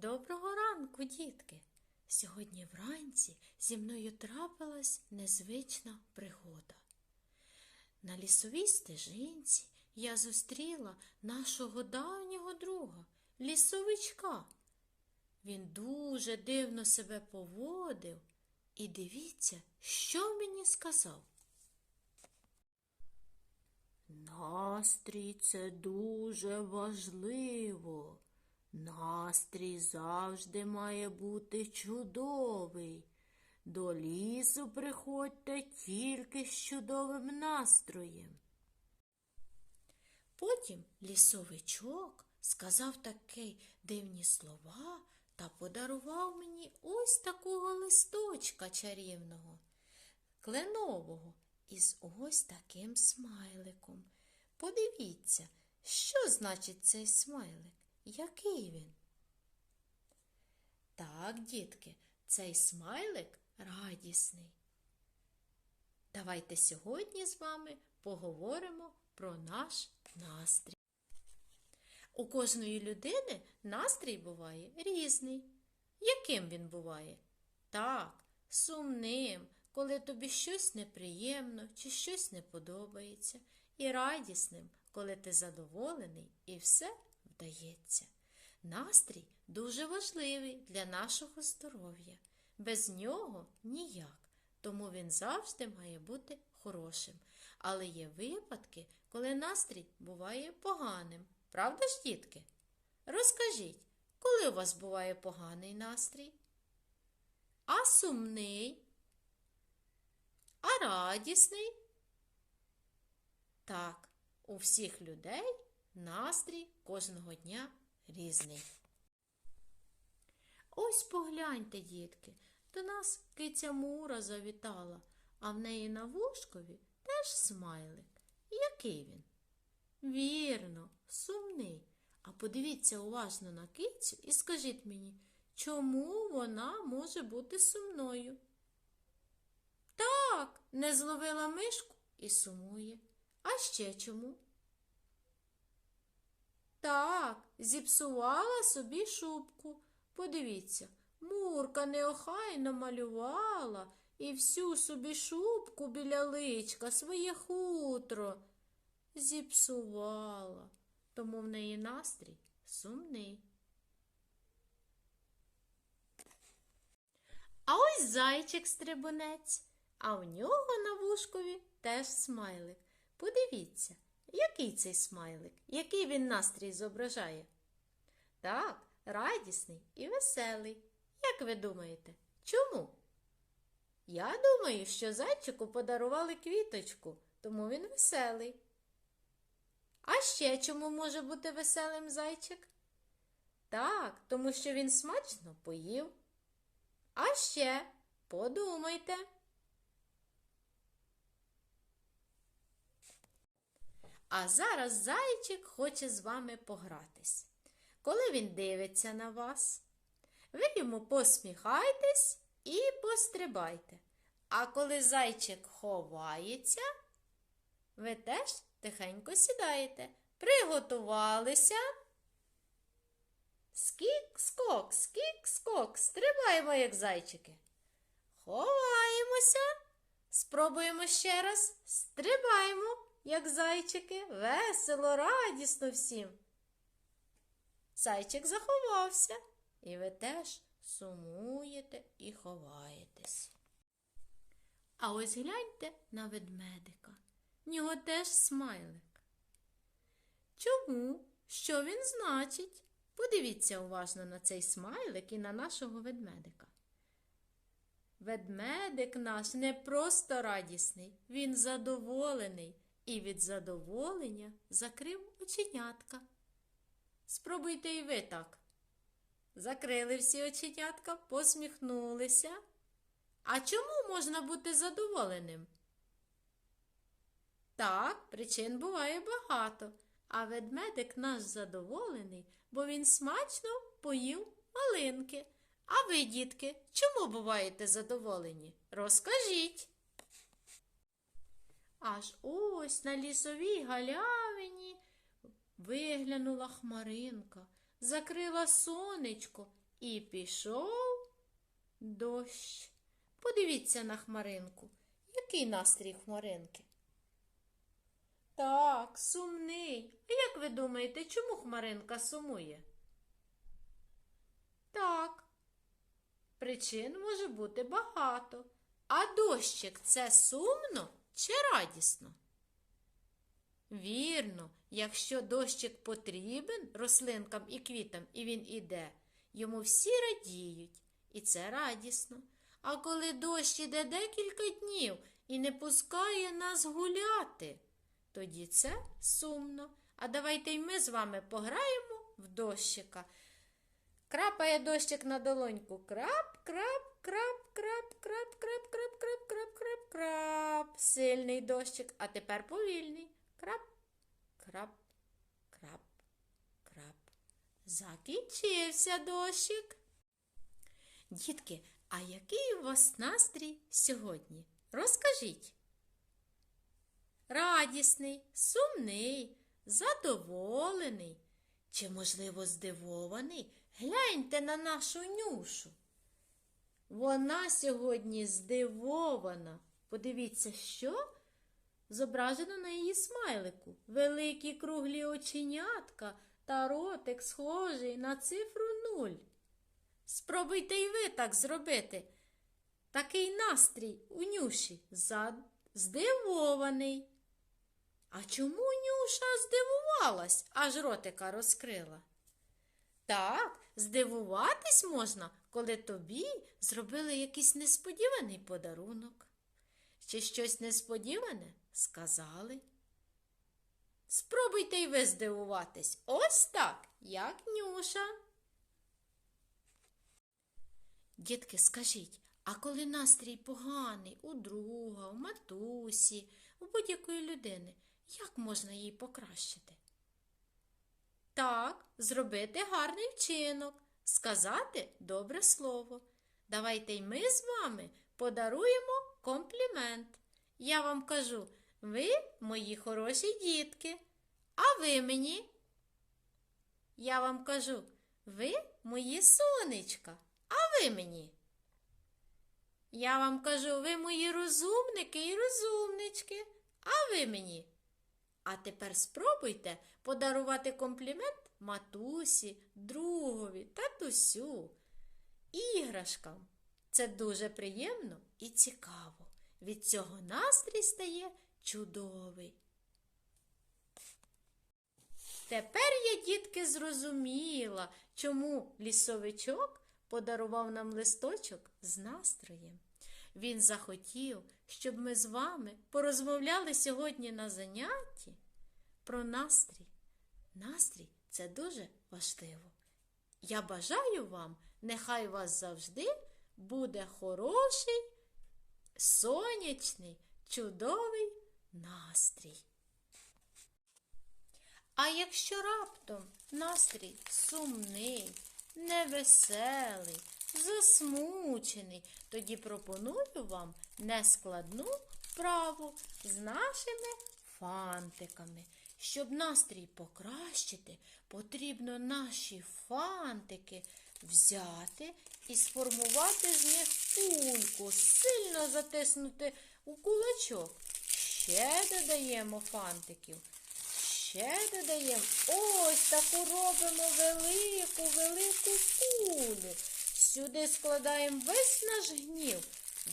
Доброго ранку, дітки! Сьогодні вранці зі мною трапилась незвична пригода. На лісовій стежинці я зустріла нашого давнього друга, лісовичка. Він дуже дивно себе поводив, і дивіться, що мені сказав. Настрій це дуже важливо. Настрій завжди має бути чудовий. До лісу приходьте тільки з чудовим настроєм. Потім лісовичок сказав такі дивні слова та подарував мені ось такого листочка чарівного, кленового, із ось таким смайликом. Подивіться, що значить цей смайлик? Який він? Так, дітки, цей смайлик радісний. Давайте сьогодні з вами поговоримо про наш настрій. У кожної людини настрій буває різний. Яким він буває? Так, сумним, коли тобі щось неприємно чи щось не подобається, і радісним, коли ти задоволений і все вдається. Настрій дуже важливий для нашого здоров'я. Без нього ніяк, тому він завжди має бути хорошим. Але є випадки, коли настрій буває поганим. Правда ж, дітки? Розкажіть, коли у вас буває поганий настрій? А сумний? А радісний? Так, у всіх людей настрій кожного дня різний. Ось погляньте, дітки, до нас киця Мура завітала, а в неї на вушкові теж смайлик. Який він? Вірно, сумний. А подивіться уважно на кицю і скажіть мені, чому вона може бути сумною? Так, не зловила мишку і сумує. А ще чому? Так, зіпсувала собі шубку. Подивіться, Мурка неохайно малювала і всю собі шубку біля личка, своє хутро зіпсувала, тому в неї настрій сумний. А ось зайчик-стрибунець, а в нього на вушкові теж смайлик. Подивіться, який цей смайлик, який він настрій зображає. Так, радісний і веселий. Як ви думаєте, чому? Я думаю, що зайчику подарували квіточку, тому він веселий. А ще чому може бути веселим зайчик? Так, тому що він смачно поїв. А ще подумайте. А зараз зайчик хоче з вами погратись. Коли він дивиться на вас, ви йому посміхайтесь і пострибайте. А коли зайчик ховається, ви теж тихенько сідаєте. Приготувалися. Скік, скок, скік, скок. Стрибаємо, як зайчики. Ховаємося. Спробуємо ще раз. Стрибаємо, як зайчики. Весело, радісно всім. Зайчик заховався, і ви теж сумуєте і ховаєтесь. А ось гляньте на ведмедика. В нього теж смайлик. Чому? Що він значить? Подивіться уважно на цей смайлик і на нашого ведмедика. Ведмедик наш не просто радісний, він задоволений і від задоволення закрив оченятка. Спробуйте і ви так. Закрили всі оченятка, посміхнулися. А чому можна бути задоволеним? Так, причин буває багато, а ведмедик наш задоволений, бо він смачно поїв малинки. А ви, дітки, чому буваєте задоволені? Розкажіть. Аж ось на лісовій галявині виглянула хмаринка, закрила сонечко І пішов дощ. Подивіться на хмаринку. Який настрій хмаринки? Так, сумний. А як ви думаєте, чому хмаринка сумує? Так, причин може бути багато. А дощик це сумно чи радісно? Вірно, якщо дощик потрібен рослинкам і квітам, і він іде, йому всі радіють, і це радісно. А коли дощ іде декілька днів і не пускає нас гуляти, тоді це сумно. А давайте й ми з вами пограємо в дощика. Крапає дощик на долоньку. Крап, крап, крап, крап, крап, крап, крап, крап, крап, крап, крап. Сильний дощик, а тепер повільний. Крап, крап, крап, крап. Закінчився дощик. Дітки, а який у вас настрій сьогодні? Розкажіть. Радісний, сумний, задоволений чи, можливо, здивований? Гляньте на нашу нюшу. Вона сьогодні здивована. Подивіться, що зображено на її смайлику. Великі круглі оченятка та ротик схожий на цифру нуль. Спробуйте й ви так зробити. Такий настрій у нюші здивований. А чому Нюша здивувалась, аж ротика розкрила? Так, здивуватись можна, коли тобі зробили якийсь несподіваний подарунок. Чи щось несподіване сказали? Спробуйте й ви здивуватись. Ось так, як Нюша. Дітки, скажіть, а коли настрій поганий у друга, у матусі, у будь-якої людини, як можна їй покращити? Так, зробити гарний вчинок, сказати добре слово. Давайте й ми з вами подаруємо комплімент. Я вам кажу, ви мої хороші дітки, а ви мені. Я вам кажу, ви мої сонечка, а ви мені. Я вам кажу, ви мої розумники і розумнички, а ви мені. А тепер спробуйте подарувати комплімент матусі, другові, татусю, іграшкам. Це дуже приємно і цікаво. Від цього настрій стає чудовий. Тепер я, дітки, зрозуміла, чому лісовичок подарував нам листочок з настроєм. Він захотів, щоб ми з вами порозмовляли сьогодні на занятті про настрій. Настрій це дуже важливо. Я бажаю вам, нехай вас завжди буде хороший, сонячний, чудовий настрій. А якщо раптом настрій сумний, невеселий, засмучений, тоді пропоную вам нескладну вправу з нашими фантиками. Щоб настрій покращити, потрібно наші фантики взяти і сформувати з них кульку, сильно затиснути у кулачок. Ще додаємо фантиків. Ще додаємо ось таку робимо велику, велику кулю. Сюди складаємо весь наш гнів,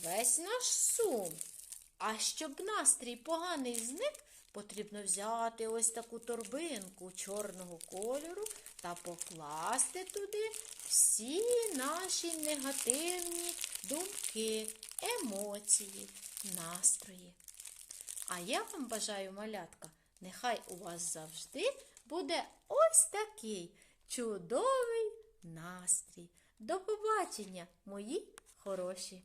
весь наш сум. А щоб настрій поганий зник, потрібно взяти ось таку торбинку чорного кольору та покласти туди всі наші негативні думки, емоції, настрої. А я вам бажаю, малятка, нехай у вас завжди буде ось такий чудовий настрій. До побачення, мої хороші!